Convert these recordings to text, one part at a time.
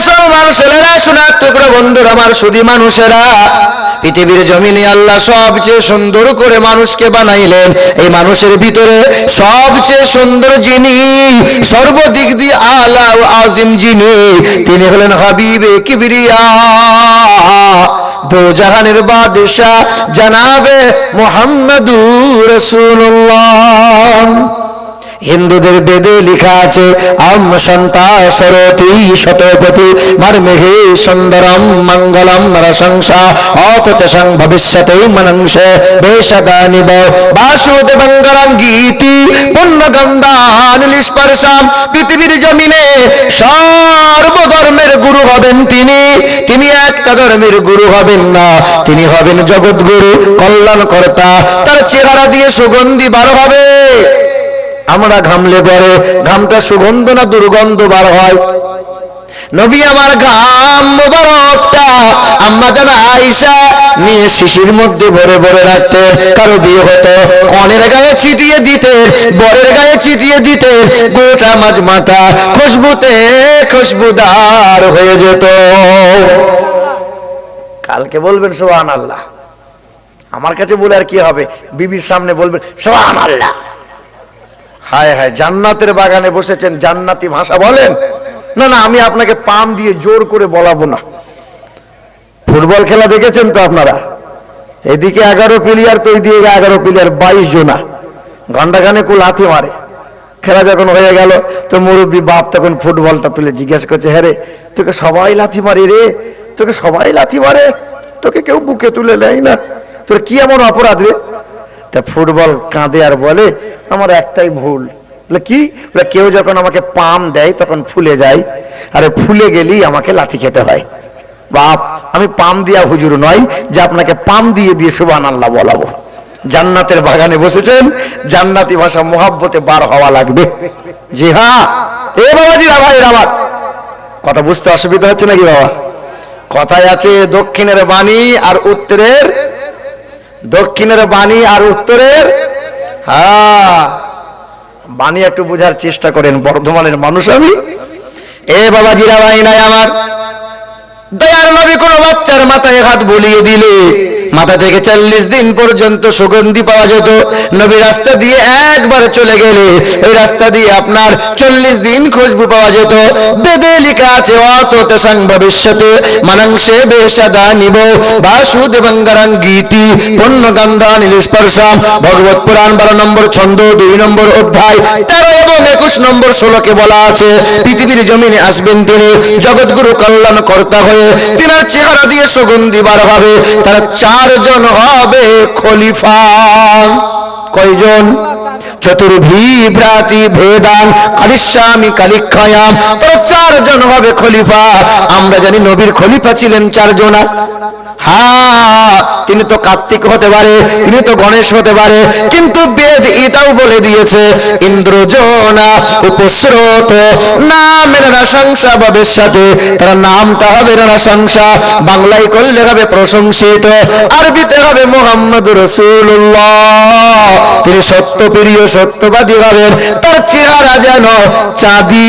মুসলমান ছেলেরা শোনার টুকরো বন্ধুর আমার সুদী মানুষেরা। পৃথিবীর জমিনে আল্লাহ সবচেয়ে সুন্দর করে মানুষকে বানাইলেন। এই মানুষের ভিতরে সবচেয়ে সুন্দর যিনি, সর্বদিক দিয়ে আলা ও আজিম যিনি, তিনি হলেন হাবিবে কিবরিয়া। দো জাহানের বাদশাহ জানাবে মোহাম্মদুর রাসূলুল্লাহ। হিন্দুদের বেদে লেখা আছে, আম সন্তা সরতি শতপতি মর্মেহে সুন্দরম মঙ্গলম রসংসা অততসং ভবিষ্যতে মনংসে বেশদানিব। বাসুদেবঙ্গরম গীতি, পুণ্যগন্ধান স্পর্শাম পৃথিবীর জমিনে সর্বধর্মের গুরু হবেন তিনি। তিনি একটা ধর্মের গুরু হবেন না, তিনি হবেন জগৎগুরু, কল্যাণকর্তা, তার চেহারা দিয়ে সুগন্ধি বার হবে। আমরা ঘামলে পরে ঘামটা সুগন্ধ না দুর্গন্ধ বার হয়? নবী আমার ঘাম মোবারকটা আম্মা জানা আয়েশা নিয়ে শিশির মধ্যে ভরে ভরে রাখতেন। কারও বিয়ে হতো, কনের গায়ে ছিটিয়ে দিতেন, বরের গায়ে ছিটিয়ে দিতেন, গোটা মাঝ মাথা খুশবুতে খুশবুদার হয়ে যেত। কালকে বলবেন সোহান আল্লাহ আমার কাছে বলে আর কি হবে? বিবির সামনে বলবেন সোহান আল্লাহ হায় হায়, জান্নাতের বাগানে বসেছেন জান্নাতি ভাষা বলেন? না না, আমি আপনাকে পাম দিয়ে জোর করে বলাবো না। ফুটবল খেলা দেখেছেন তো আপনারা? এদিকে এগারো প্লেয়ার তো ওইদিকে এগারো প্লেয়ার বাইশ জনা। ঘন্টাখানে কুল হাতি মারে। খেলা যখন হয়ে গেল, তো মুরব্বী বাপ তখন ফুটবলটা তুলে জিজ্ঞেস করছে হ্যাঁ রে, তোকে সবাই লাথি মারে রে, তোকে সবাই লাথি মারে, তোকে কেউ বুকে তুলে নেয় না? তোর কি এমন অপরাধ রে? তা ফুটবল কাঁদে আর বলে, আমার একটাই ভুল। বলে, কি? বলে, কেউ যখন আমাকে পাম দেয়, তখন ফুলে যায়। আরে, ফুলে গেলেই আমাকে লাথি খেতে হয়। বাপ, আমি পাম দিয়া হুজুর নয় যে আপনাকে পাম দিয়ে দিয়ে সুবান আল্লাহ বলাবো। জান্নাতের বাগানে বসেছেন, জান্নাতি ভাষা মোহাব্বতে বার হওয়া লাগবে। জি হ্যাঁ। এ বাবা বাবাজি ভাই আবার কথা বুঝতে অসুবিধা হচ্ছে নাকি বাবা? কথায় আছে দক্ষিণের বাণী আর উত্তরের দক্ষিণের বাণী আর উত্তরের হ্যাঁ বাণী একটু বোঝার চেষ্টা করেন বর্ধমানের মানুষ আমি। এ বাবা জিরা ভাই নাই আমার। দয়ার নবী কোনো বাচ্চার মাথায় হাত বলিয়ে দিলে। মাথা থেকে চল্লিশ দিন পর্যন্ত সুগন্ধি পাওয়া যেত। নবী রাস্তা দিয়ে একবার চলে গেলে ওই রাস্তা দিয়ে আপনার চল্লিশ দিন খুশবু পাওয়া যেত। বেদে লেখা আছে অত তেসাং ভবিষ্যতে। মানাংশে বেশাদা নিব। বাসুদ বঙ্গারাং গীতি পণ্য গন্ধা নীলস্পর্শাম ভগবত পুরাণ বারো নম্বর ছন্দ, দুই নম্বর অধ্যায়, তেরো এবং একুশ নম্বর ষোলোকে বলা আছে, পৃথিবীর জমিনে আসবেন তিনি, জগৎগুরু কল্যাণ কর্তা হয়ে, তিনার চেহারা দিয়ে সুগন্ধি বার হবে। তারা চারজন হবে খলিফা। কয়জন? চতুর্ভিভ্রাতি ভেদান, কালিস্বামী, কালিক্ষয়াম। তারা চারজন হবে খলিফা। আমরা জানি নবীর খলিফা ছিলেন চারজনা। হ্যাঁ তিনি তো কার্তিক হতে পারে তিনি তো গণেশ হতে পারে কিন্তু বেদ এটাও বলে দিয়েছে ইন্দ্রজনা উপস্রোত নামের রাশংসা ভবিষ্যতে তার নামটা হবে রাশংসা বাংলায় করলে হবে প্রশংসিত আরবিতে হবে মোহাম্মদ রসুল্লাহ তিনি সত্যপ্রিয় সত্যবাদী হবেন তার চেহারা যেন চাঁদি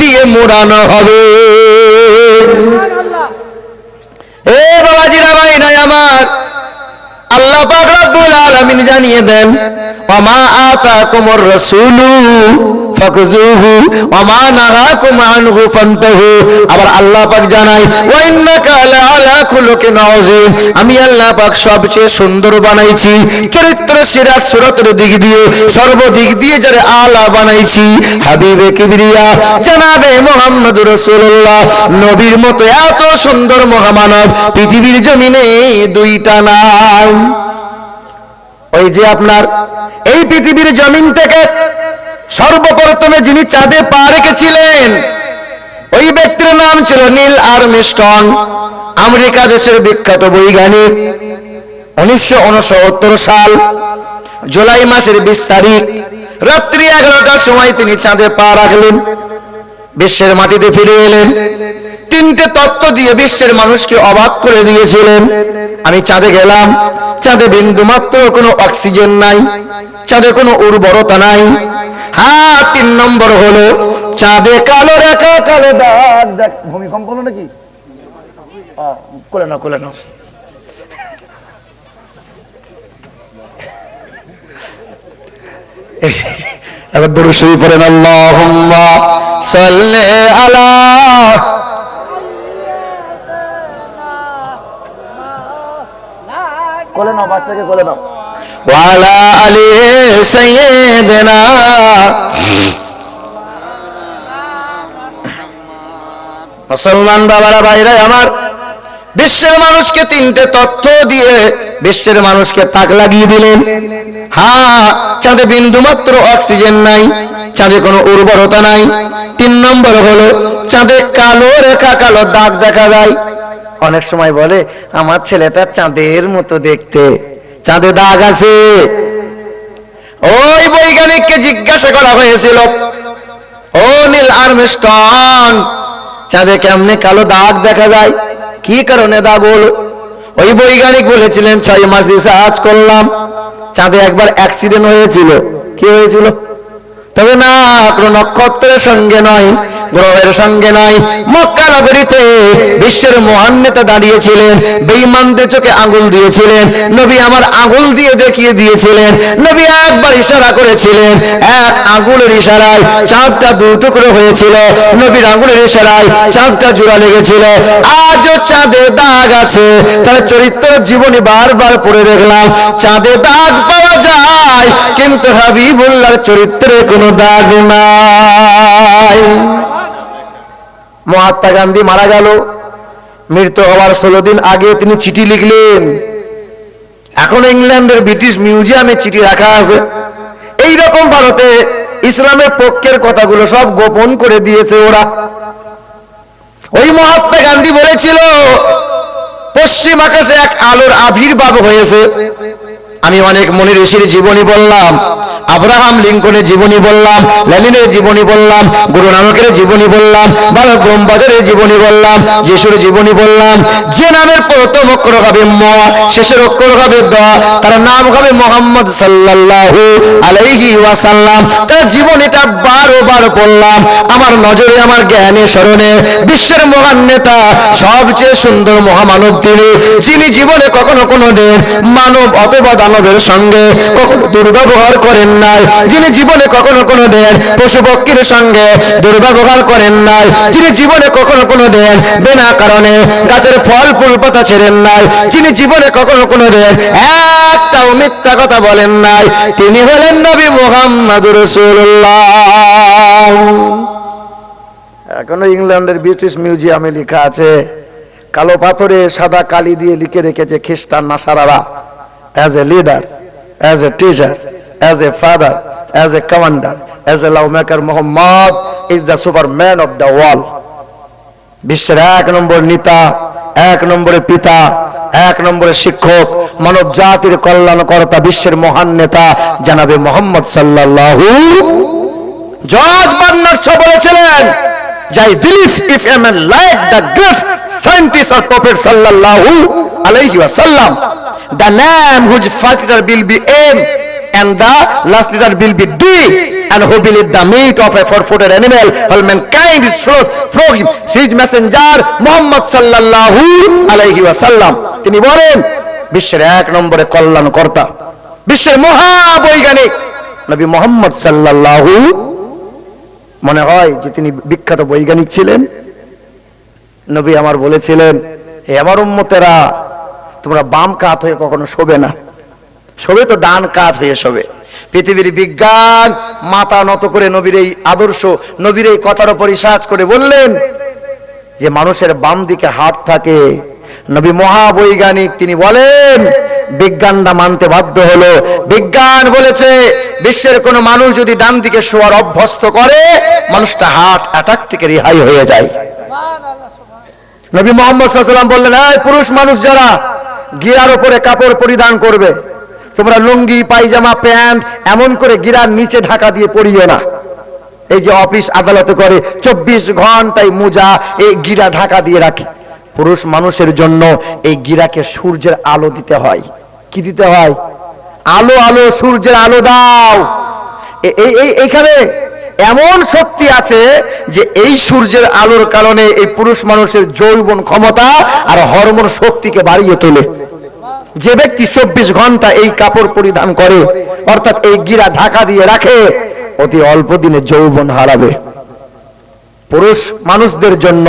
দিয়ে মোড়ানো হবে। এ আমার আল্লাহ পাক রব্বুল আলামিন জানিয়ে দেন ওয়া মা আতাকুমুর রাসূলু ফাকুজুহু ওমা আনহু ফান্তাহু। আবার আল্লাহ পাক জানায়, ওয়া ইন্নাকা আযীম। আমি আল্লাহ পাক সবচেয়ে সুন্দর বানাইছি, চরিত্র সিরাত দিক দিয়ে, সর্বদিক দিয়ে আলা বানাইছি। হাবিবে কিবরিয়া, জানাবে মোহাম্মদ রাসূলুল্লাহ। নবীর মতো এত সুন্দর মহামানব, পৃথিবীর জমিনে দুইটা নাই। ওই যে আপনার, এই পৃথিবীর জমিন থেকে সর্বপ্রথমে যিনি চাঁদে পা রেখেছিলেন, ওই ব্যক্তির নাম ছিল নীল আর্মস্ট্রং, আমেরিকা দেশের বিখ্যাত বৈজ্ঞানিক। উনিশশো সাল, জুলাই মাসের বিশ তারিখ, রাত্রি এগারোটার সময় তিনি চাঁদে পা রাখলেন। বিশ্বের মাটিতে ফিরে এলেন। তিনটে তত্ত্ব দিয়ে বিশ্বের মানুষকে অবাক করে দিয়েছিলেন। আমি চাঁদে গেলাম, চাঁদে বিন্দু মাত্র কোনো অক্সিজেন নাই। চাঁদে কোনো উর্বরতা নাই। হ্যাঁ তিন নম্বর হলো, চাঁদে কালো রেখা, কালো দাগ। দেখ, ভূমিকম্প হলো নাকি? কোলে আলা কোলে নাও, বাচ্চাকে কোলে নাও। মুসলমান বাবারা ভাইরা আমার, বিশ্বের মানুষকে তিনটে তথ্য দিয়ে বিশ্বের মানুষকে তাক লাগিয়ে দিলেন। হ্যাঁ চাঁদে বিন্দু মাত্র অক্সিজেন নাই, চাঁদে কোনো উর্বরতা নাই। তিন নম্বর হলো, চাঁদে কালো রেখা, কালো দাগ দেখা যায়। অনেক সময় বলে, আমার ছেলেটা চাঁদের মতো দেখতে। চাঁদে দাগ আছে। ওই বৈজ্ঞানিককে জিজ্ঞাসা করা হয়েছিল, ও নীল আর্মস্ট্রং, চাঁদে কেমনে কালো দাগ দেখা যায়? কি কারণে দাগ হলো? ওই বৈজ্ঞানিক বলেছিলেন, ছয় মাস রিসার্চ করলাম, চাঁদে একবার অ্যাক্সিডেন্ট হয়েছিল। কি হয়েছিল? তবে না, কোনো নক্ষত্রের সঙ্গে নয়। গ্রহের সঙ্গে নয় মক্কা নগরীতে বিশ্বের মহান নেতা দাঁড়িয়েছিলেন, বেঈমানদের চোখে আঙুল দিয়েছিলেন, নবী আমার আঙুল দিয়ে দেখিয়ে দিয়েছিলেন, নবী একবার ইশারা করেছিলেন, এক আঙুলের ইশারায় চাঁদটা দু টুকরো হয়েছিল, নবীর আঙুলের ইশারায় চাঁদটা জোড়া লেগেছিল। আজও চাঁদে দাগ আছে, তার চরিত্র জীবনী বারবার পড়ে দেখলাম। চাঁদে দাগ পাওয়া যায়, কিন্তু হাবিবুল্লাহর চরিত্রে কোনো দাগ নাই। মহাত্মা গান্ধী মারা গেল। মৃত্যু হওয়ার ষোলো দিন আগে তিনি চিঠি লিখলেন। এখন ইংল্যান্ডের ব্রিটিশ মিউজিয়ামে চিঠি রাখা আছে। এইরকম ভারতে ইসলামের পক্ষের কথাগুলো সব গোপন করে দিয়েছে ওরা। ওই মহাত্মা গান্ধী বলেছিল, পশ্চিম আকাশে এক আলোর আবির্ভাব হয়েছে। আমি অনেক মনি ঋষির জীবনী বললাম, আব্রাহাম লিঙ্কনের জীবনী বললাম, লেনিনের জীবনী বললাম, গুরু নানকের জীবনী বললাম, বালক ব্রহ্মবাজারের জীবনী বললাম, যিশুর জীবনী বললাম, যে নামের প্রথম অক্ষর হবে ম, শেষের অক্ষর হবে দ, তার নাম হবে মোহাম্মদ সাল্লাল্লাহু আলাইহি ওয়াসাল্লাম। তার জীবনীটা বারো বার পড়লাম আমার নজরে, আমার জ্ঞানে, স্মরণে, বিশ্বের মহান নেতা, সবচেয়ে সুন্দর মহামানব তিনি, যিনি জীবনে কখনো কোনো দিন মানব অথবা দানবের সঙ্গে কখনো দুর্ব্যবহার করেন নাই। যিনি জীবনে কখনো কোনো দিন, পশু পক্ষীর সঙ্গে দুর্ব্যবহার করেন নাই। যিনি জীবনে কখনো কোনো দিন, বিনা কারণে গাছের ফল, ফুল, পাতা ছেড়েন নাই। যিনি জীবনে কখনো কোনো দিন, একটাও মিথ্যা কথা বলেন নাই। তিনি হলেন নবী মোহাম্মদুর রাসূলুল্লাহ। এখনও ইংল্যান্ডের ব্রিটিশ মিউজিয়ামে লেখা আছে, কালো পাথরে সাদা কালি দিয়ে লিখে রেখেছে খ্রিস্টান নাসারারা। Leader as a teacher as a father as a commander as a love maker Muhammad is the superman of the world বিশ্বের এক নম্বর নেতা, এক নম্বরে পিতা, এক নম্বরে শিক্ষক, মানব জাতির কল্যাণকর্তা, বিশ্বের মহান নেতা, জানাবে মোহাম্মদ সাল্লাল্লাহু জর্জ বার্নার্ড শো বলেছিলেন I believe if a man like the great scientist or prophet সাল্লাল্লাহু আলাইহি ওয়াসাল্লাম। The name whose first letter will be M and the last letter will be D and who believe the meat of a four footed animal all mankind is froze froze seize messenger Muhammad সাল্লাল্লাহু আলাইহি ওয়াসাল্লাম তিনি বলেন, বিশ্বের এক নম্বরে কল্যাণ কর্তা বিশ্বের মহাবৈজ্ঞানিক নবী মোহাম্মদ সাল্লাল্লাহু মনে হয় যে তিনি বিখ্যাত বৈজ্ঞানিক ছিলেন। নবী আমার বলেছিলেন, হে আমার উম্মতেরা তোমরা বাম কাত হয়ে কখনো শোবে না। শোবে তো ডান কাত হয়ে শোবে। পৃথিবীর বিজ্ঞান মাথা নত করে নবীর এই আদর্শ নবীর এই কথার উপর রিসার্চ করে বললেন যে মানুষের বাম দিকে হাত থাকে। নবী মহাবৈজ্ঞানিক তিনি বলেন বিজ্ঞানটা মানতে বাধ্য হলো। বিজ্ঞান বলেছে বিশ্বের কোনো মানুষ যদি ডান দিকে শোয়ার অভ্যস্ত করে মানুষটা হার্ট অ্যাটাক থেকে রেহাই হয়ে যায়। নবী মোহাম্মদ বললেন এই পুরুষ মানুষ যারা গিরার উপরে কাপড় পরিধান করবে। তোমরা লুঙ্গি, পায়জামা, প্যান্ট, এমন করে গিরার নিচে ঢাকা দিয়ে পরিও না। এই যে অফিস আদালতে করে চব্বিশ ঘন্টায় মোজা এই গিরা ঢাকা দিয়ে রাখে। পুরুষ মানুষের জন্য এই গিরাকে সূর্যের আলো দিতে হয়। কি দিতে হয়? আলো আলো, সূর্যের আলো দাও। এই এইখানে এমন শক্তি আছে যে এই সূর্যের আলোর কারণে এই পুরুষ মানুষের যৌবন ক্ষমতা আর হরমোন শক্তিকে বাড়িয়ে তোলে। যে ব্যক্তি চব্বিশ ঘণ্টা এই কাপড় পরিধান করে, অর্থাৎ এই গিরা ঢাকা দিয়ে রাখে, অতি অল্প দিনে যৌবন হারাবে। পুরুষ মানুষদের জন্য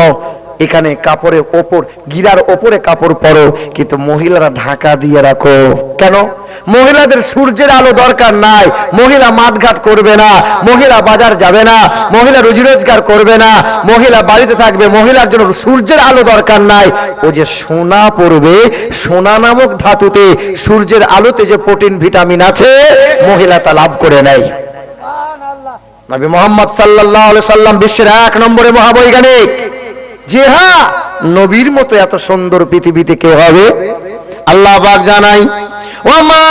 এখানে কাপড়ের ওপর, গিরার ওপরে কাপড় পরো, কিন্তু মহিলারা ঢাকা দিয়ে রাখো। কেন? মহিলাদের সূর্যের আলো দরকার নাই। মহিলা মাঠঘাট করবে না, মহিলা বাজার যাবে না, মহিলা রুজি রোজগার করবে না, মহিলা বাড়িতে থাকবে, মহিলার জন্য সূর্যের আলো দরকার নাই। ও যে সোনা পড়বে, সোনা নামক ধাতুতে সূর্যের আলোতে যে প্রোটিন, ভিটামিন আছে, মহিলা তা লাভ করে নেয়। নবী মোহাম্মদ সাল্লাল্লাহু আলাইহি সাল্লাম বিশ্বের এক নম্বরে মহাবৈজ্ঞানিক। যে হ্যাঁ নবীর মতো এত সুন্দর পৃথিবীতে কে হবে? আল্লাহ পাক জানাই ওমা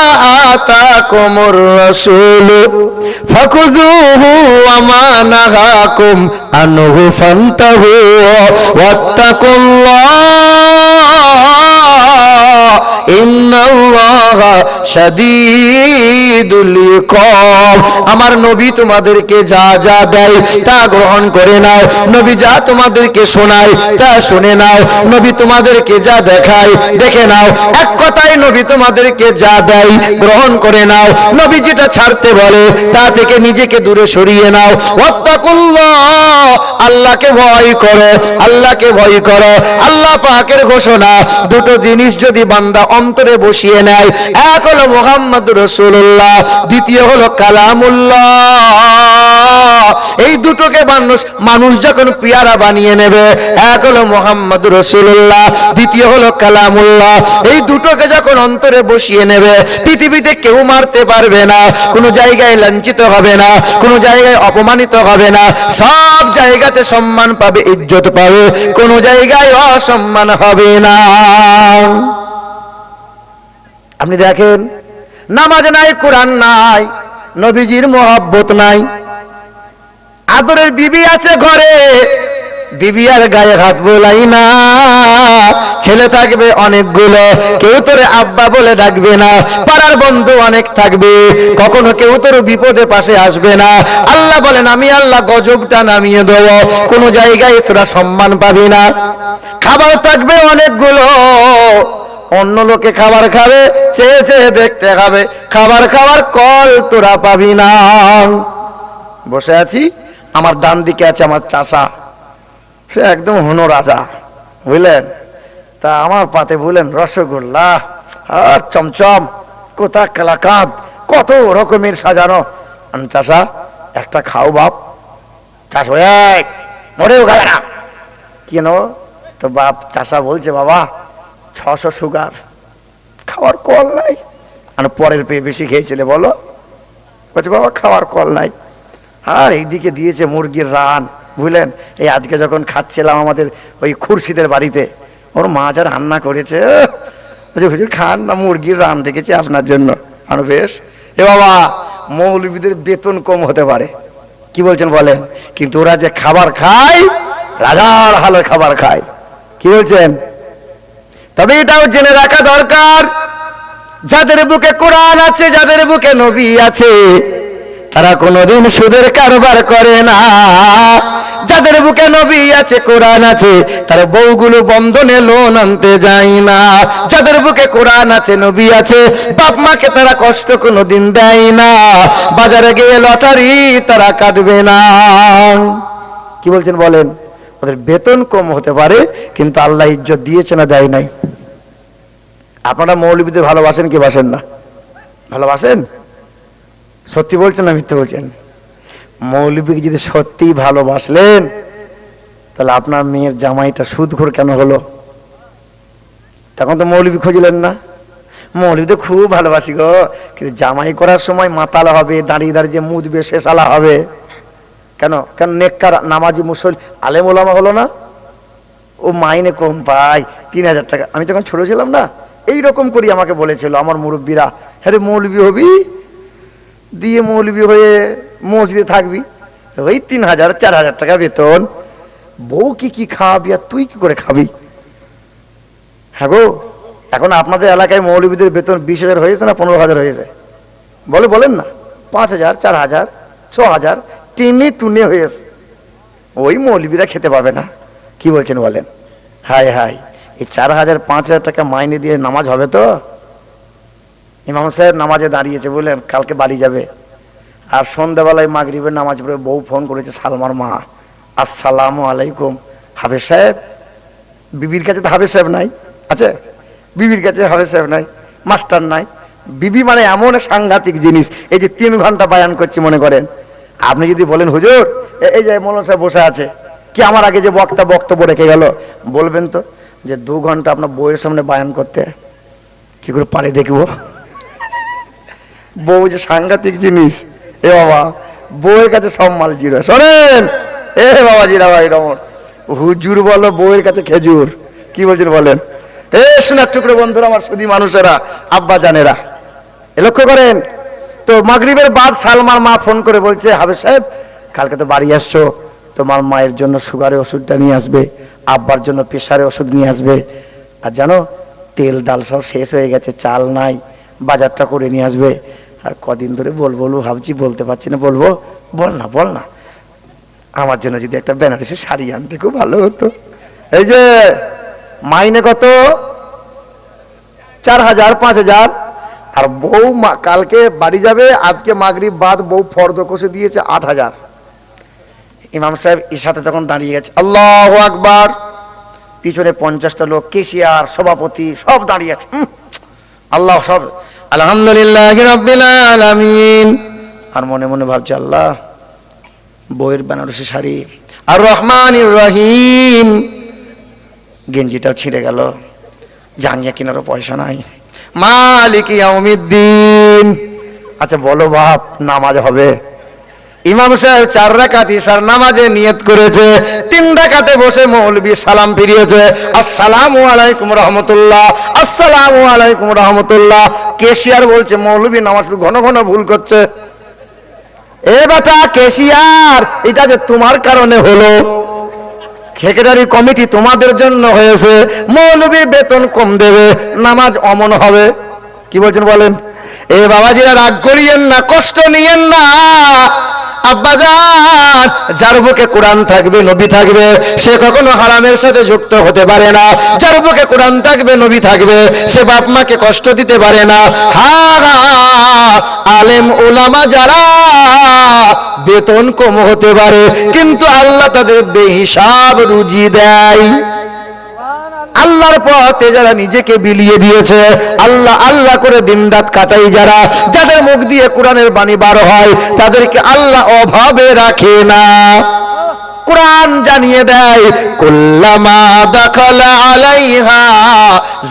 আতাকুমুর রাসূল ফাকুযুহু ওমা নাহাকুম আনহু ফান্তাহু ওয়াত্তাকুল্লাহ আমার নবী তোমাদেরকে যা যা দেয় তা গ্রহণ করে নাও। নবী যা তোমাদেরকে শোনায় তা শুনে নাও। নবী তোমাদেরকে যা দেখায় দেখে নাও। এক কথায় নবী তোমাদেরকে যা দেয় গ্রহণ করে নাও। নবী যেটা ছাড়তে বলে তা থেকে নিজেকে দূরে সরিয়ে নাও। আল্লাহকে ভয় করো, আল্লাহকে ভয় করো। আল্লাহ পাকের ঘোষণা, দুটো জিনিস যদি বান্দা অন্তরে বসিয়ে নেয়। এক হলো মোহাম্মদ রসুল্লাহ দ্বিতীয় হলো কালামুল্লাহ। এই দুটোকে মানুষ মানুষ যখন পিয়ারা বানিয়ে নেবে, এক হলো মোহাম্মদ রসুল্লাহ দ্বিতীয় হলো কালামুল্লাহ। এই দুটোকে যখন অন্তরে বসিয়ে নেবে, পৃথিবীতে কেউ মারতে পারবে না, কোনো জায়গায় লাঞ্ছিত হবে না, কোনো জায়গায় অপমানিত হবে না, সব জায়গাতে সম্মান পাবে, ইজ্জত পাবে, কোনো জায়গায় অসম্মান হবে না। আপনি দেখেন, নামাজ নাই, কোরআন নাই, নবীজির মোহাব্বত নাই। আদরের বিবি আছে ঘরে, বিবি আর গায়ে হাত বোলাই না। ছেলে থাকবে অনেকগুলো, কেউ তোরে আব্বা বলে ডাকবে না। পাড়ার বন্ধু অনেক থাকবে, কখনো কেউ তোর বিপদে পাশে আসবে না। আল্লাহ বলেন, আমি আল্লাহ গজবটা নামিয়ে দেব, কোনো জায়গায় তোরা সম্মান পাবি না। খাবার থাকবে অনেকগুলো অন্য লোকে খাবার খাবে, চেয়ে চেয়ে দেখতে খাবে। খাবার খাবার কল তোরা পাবি না। বসে আছি, আমার ডান দিকে আছে আমার চাষা সে একদম হনো রাজা, বুঝলেন? তা আমার পাতে বললেন, রসগোল্লা, আর চমচম, কোথা কালাকাঁদ কত রকমের সাজানো। আমি চাষা একটা খাও বাপ। চাষ এক মরেও খাবে না। কেন তো বাপ চাষা বলছে, বাবা ছশো সুগার খাওয়ার কল নাই। আর পরের পেয়ে বেশি খেয়েছিলে বলো? বলছে, বাবা, খাওয়ার কল নাই। আর এইদিকে দিয়েছে মুরগির রান। বুঝলেন? এই আজকে যখন খাচ্ছিলাম আমাদের ওই খুরশিদের বাড়িতে, ওর মা যা রান্না করেছে বলছে, হুজুর, খান না মুরগির রান রেখেছি আপনার জন্য। আর বেশ। এ বাবা, মৌলবীদের বেতন কম হতে পারে। কি বলছেন বলেন? কিন্তু ওরা যে খাবার খায়, রাজার হালে খাবার খায়। কি বলছেন? তবে এটাও জেনে রাখা দরকার। যাদের বুকে কোরআন আছে, যাদের বুকে নবী আছে, তারা কোনোদিন সুদের কারবার করে না। যাদের বুকে নবী আছে, কোরআন আছে, তারা বউগুলো বন্ধনে লোন আনতে যায় না। যাদের বুকে কোরআন আছে, নবী আছে, বাপ মাকে তারা কষ্ট কোনো দিন দেয় না। বাজারে গিয়ে লটারি তারা কাটবে না। কি বলছেন বলেন? ওদের বেতন কম হতে পারে, কিন্তু আল্লাহ ইজ্জত দিয়েছে না, দেয় নাই। আপনারা মৌলবীদের ভালোবাসেন কি বাসেন না? ভালোবাসেন? সত্যি বলছেন না মিথ্যে বলছেন? মৌলবীকে যদি সত্যি ভালোবাসলেন, তাহলে আপনার মেয়ের জামাইটা সুদঘর কেন হলো? তখন তো মৌলবী খুঁজলেন না। মৌলবী তো খুব ভালোবাসি গো, কিন্তু জামাই করার সময় মাতাল হবে, দাঁড়িয়ে দাঁড়িয়ে যে মুদবে শেষালা হবে। কেন? কেন নেককার, নামাজি মুসল আলেম ওলামা হলো না? ও মাইনে কম পায় তিন হাজার টাকা। আমি যখন ছোট ছিলাম না? এই রকম করি আমাকে বলেছিল আমার মুরব্বীরা। হ্যাঁ মৌলবী হবি? দিয়ে মৌলবি হয়ে মসজিদে থাকবি? ওই তিন হাজার, চার হাজার টাকা বেতন। বউ কি কি খাওয়াবি আর তুই কি করে খাবি? হ্যাঁ গো, এখন আপনাদের এলাকায় মৌলবীদের বেতন বিশ হাজার হয়েছে না পনেরো হাজার হয়েছে? বলে, বলেন না। পাঁচ হাজার, চার হাজার, ছ হাজার টিনি টুনে হয়েছে ওই মৌলবীরা খেতে পাবে না। কি বলছেন বলেন? হাই হাই এই চার হাজার, পাঁচ হাজার টাকা মাইনে দিয়ে নামাজ হবে তো? ইমাম সাহেব নামাজে দাঁড়িয়েছে বললেন কালকে বাড়ি যাবে। আর সন্ধ্যাবেলায় মাগরিবের নামাজ পড়ে বউ ফোন করেছে, সালমার মা, আসসালামু আলাইকুম। হাফেজ সাহেব, বিবির কাছে তো হাফেজ সাহেব নাই, আছে? বিবির কাছে হাফেজ সাহেব নাই, মাস্টার নাই। বিবি মানে এমন সাংঘাতিক জিনিস, এই যে তিন ঘণ্টা বায়ান করছি মনে করেন। আপনি যদি বলেন, হুজুর এই যে মৌলানা সাহেব বসে আছে, কি আমার আগে যে বক্তা বক্তব্য রেখে গেল? বলবেন তো, যে দু ঘণ্টা আপনার বইয়ের সামনে বায়ান করতে, কি করে পারে দেখব? বউ যে সাংঘাতিক জিনিস। এ বাবা, বউয়ের কাছে সব মাল জিরো। শোনেন! এ বাবা জিরা ভাই, রমন। হুজুর বলো, বউয়ের কাছে খেজুর। কি বলছেন বলেন? এ শোনার টুকরো বন্ধুরা, আমার সুদী মানুষেরা, আব্বা জানেরা। এ লক্ষ্য করেন তো মাগরিবের বাদ সালমার মা ফোন করে বলছে হাবে সাহেব, কালকে তো বাড়ি আসছো, তোমার মায়ের জন্য সুগারের ওষুধটা নিয়ে আসবে, আব্বার জন্য প্রেশারের ওষুধ নিয়ে আসবে। আর জানো, তেল, ডাল সব শেষ হয়ে গেছে, চাল নাই, বাজারটা করে নিয়ে আসবে। আর কদিন ধরে বলব বলব, ভাবছি বলতে পারছি না, বলব, বল না বল না। আমার জন্য যদি একটা বেনারসি শাড়ি আনতে খুব ভালো হতো। এই যে, মাইনে কত? চার হাজার, পাঁচ হাজার। আর বউ কালকে বাড়ি যাবে, আজকে মাগরিব বাদ, বউ ফর্দ কষে দিয়েছে আট হাজার। ইমাম সাহেব ইসাতে তখন দাঁড়িয়ে গেছে, আল্লাহ আকবার, পিছনে পঞ্চাশটা লোক, কেশিয়ার, সভাপতি, সব দাঁড়িয়ে আছে। আল্লাহ সব, আলহামদুলিল্লাহ আর মনে মনে ভাবছে, আল্লাহ বইয়ের বেনারসি শাড়ি। আর রহমান রহিম। গেঞ্জিটাও ছিঁড়ে গেল। জাঙ্গিয়া কেনারও পয়সা নাই। মালিক আচ্ছা বলো বাপ, নামাজ হবে। ইমাম সাহেব চার রাকাত ইশার নামাজে নিয়ত করেছে, তিন রাকাতে বসে মৌলবি সালাম ফিরিয়েছে। আসসালামু আলাইকুম রহমতুল্লাহ, আসসালামু আলাইকুম রহমতুল্লাহ। কেশিয়ার বলছে, মৌলবি নামাজ ঘন ঘন ভুল করছে। এ বেটা, কেশিয়ার, এটা যে তোমার কারণে হলো। সেক্রেটারি কমিটি তোমাদের জন্য হয়েছে। মৌলবীর বেতন কম দেবে, নামাজ অমন হবে। কি বলছেন বলেন? এ বাবাজিরা রাগ করিয়েন না, কষ্ট নিয়েন না। আব্বাজান, যার বুকে কোরআন থাকবে, নবী থাকবে, সে কখনো হারামের সাথে যুক্ত হতে পারে না। যার বুকে কোরআন থাকবে, নবী থাকবে, সে বাপ মাকে কষ্ট দিতে পারে না। হা আলেম ওলামা যারা, বেতন কম হতে পারে, কিন্তু আল্লাহ তাদের বেহিসাব রুজি দেয়। আল্লাহর পথে যারা নিজেকে বিলিয়ে দিয়েছে, আল্লাহ আল্লাহ করে দিন রাত কাটাই যারা। যাদের মুখ দিয়ে কোরআনের বাণী বার হয়, তাদেরকে আল্লাহ অভাবে রাখে না। কোরআন জানিয়ে দেয়, কুল্লামা দাখালা আলাইহা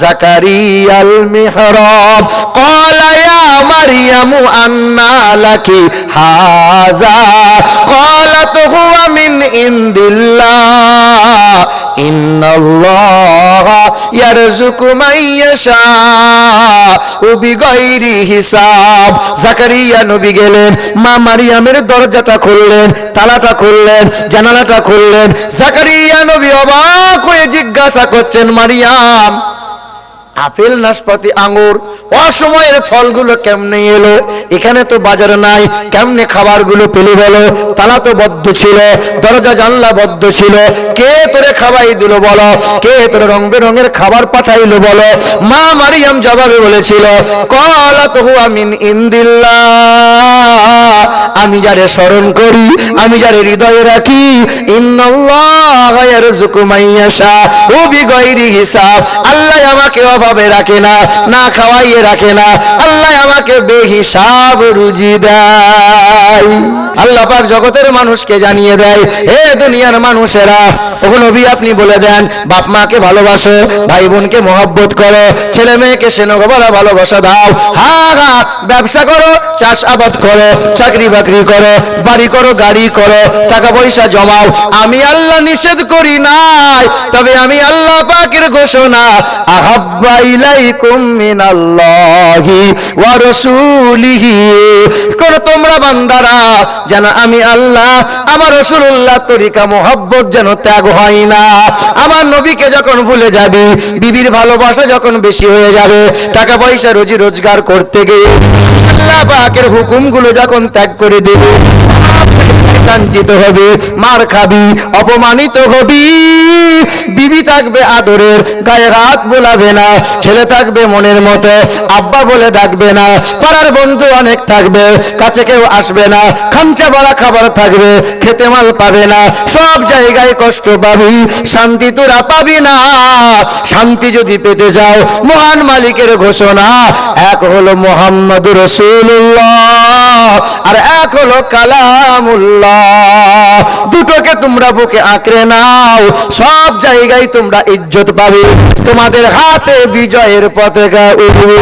জাকারিয়াল মিহরাব। ক্বালা ইয়া মারইয়ামু আন্না লাকি হাযা। ক্বালাত হুয়া মিন ইনদিল্লাহ। হিসাব। গেলেন, মা মারিয়ামের দরজাটা খুললেন, তালাটা খুললেন, জানালাটা খুললেন। জাকারিয়া নবী অবাক হয়ে জিজ্ঞাসা করছেন, মারিয়াম আপেল, নাশপাতি আঙ্গুর অসময়ের ফলগুলো কেমনে এলো? এখানে তো বাজারে নাই, কেমনে খাবারগুলো পেলে বলো? তালা তো বদ্ধ ছিল, দরজা, জানলা বদ্ধ ছিল। কে তোরে খাওয়াই দিল বলো? কে তোরে রং বেরঙের খাবার পাঠাইলো বলো? মা মারিয়াম জবাবে বলেছিল, কলা তো আমিন ইন্দিল্লাহ। আমি যারে স্মরণ করি, আমি যারে হৃদয়ে রাখি, ইন্নাল্লাহ ও বিগাইরি হিসাব। আল্লাহ আমাকে অভাবে রাখে না না খাওয়াইয়ে রাখে না আল্লাহ আমাকে বেহিসাব রুজি দেয়। আল্লাহ পাক জগতের মানুষকে জানিয়ে দেয় হে দুনিয়ার মানুষেরা, ওগো নবী আপনি বলে দেন, বাপ মাকে ভালোবাসো, ভাই বোনকে মহব্বত করো, ছেলে মেয়েকে সেনগবারা ভালোবাসা দাও, হা হা, ব্যবসা করো, চাষ আবাদ করো, চাকরি বাকরি করো, বাড়ি করো, গাড়ি করো, টাকা পয়সা জমাও, আমি আল্লাহ নিষেধ করি নাই, তবে আমি আল্লাহ পাকের ঘোষণা, আহাব্বা ইলাইকুম মিনাল্লাহি ওয়া রাসূলিহি, কোন তোমরা বান্দারা যেন আমি আল্লাহ, আমার রসুল্লাহ তরিকা মোহাব্বত যেন ত্যাগ হয় না। আমার নবীকে যখন ভুলে যাবে, বিবির ভালোবাসা যখন বেশি হয়ে যাবে, টাকা পয়সা রোজি রোজগার করতে গিয়ে আল্লাহ পাকের হুকুমগুলো যখন ত্যাগ করে দেবে লাঞ্ছিত হবে, মার খাবি, অপমানিত হবি। বিবি থাকবে আদরের, গায়ে হাত বোলাবে না। ছেলে থাকবে মনের মতো, আব্বা বলে ডাকবে না। পাড়ার বন্ধু অনেক থাকবে, কাছে কেউ আসবে না। খামচা বড়া খাবার থাকবে, খেতে মাল পাবে না। সব জায়গায় কষ্ট পাবি, শান্তি তোরা পাবি না। শান্তি যদি পেতে যাও, মহান মালিকের ঘোষণা, এক হলো মোহাম্মদ রসুল্লাহ আর এক হলো কালামুল্লাহ। দুটোকে তোমরা বুকে আঁকড়ে নাও। সব জায়গায় তোমরা ইজ্জত পাবে। তোমাদের হাতে বিজয়ের পতাকা উঠবে